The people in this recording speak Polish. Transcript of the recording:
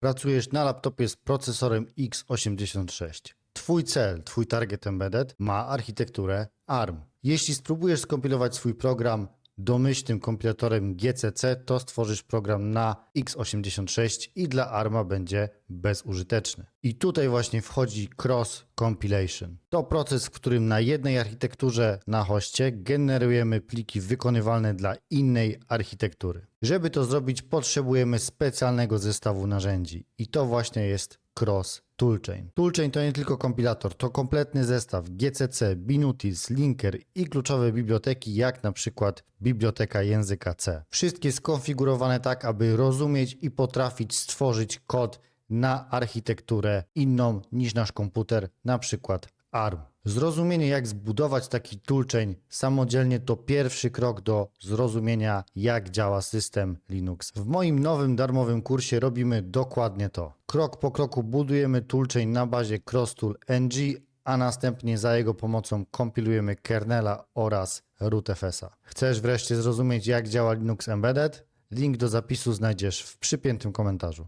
Pracujesz na laptopie z procesorem x86. Twój cel, twój target embedded ma architekturę ARM. Jeśli spróbujesz skompilować swój program domyślnym kompilatorem GCC, to stworzysz program na x86 i dla ARMA będzie bezużyteczny. I tutaj właśnie wchodzi cross compilation. To proces, w którym na jednej architekturze na hoście generujemy pliki wykonywalne dla innej architektury. Żeby to zrobić, potrzebujemy specjalnego zestawu narzędzi i to właśnie jest Cross Toolchain. Toolchain to nie tylko kompilator, to kompletny zestaw GCC, Binutils, Linker i kluczowe biblioteki, jak na przykład biblioteka języka C. Wszystkie skonfigurowane tak, aby rozumieć i potrafić stworzyć kod na architekturę inną niż nasz komputer, na przykład ARM. Zrozumienie, jak zbudować taki toolchain samodzielnie, to pierwszy krok do zrozumienia, jak działa system Linux. W moim nowym darmowym kursie robimy dokładnie to. Krok po kroku budujemy toolchain na bazie CrossTool NG, a następnie za jego pomocą kompilujemy kernela oraz rootfs-a. Chcesz wreszcie zrozumieć, jak działa Linux Embedded? Link do zapisu znajdziesz w przypiętym komentarzu.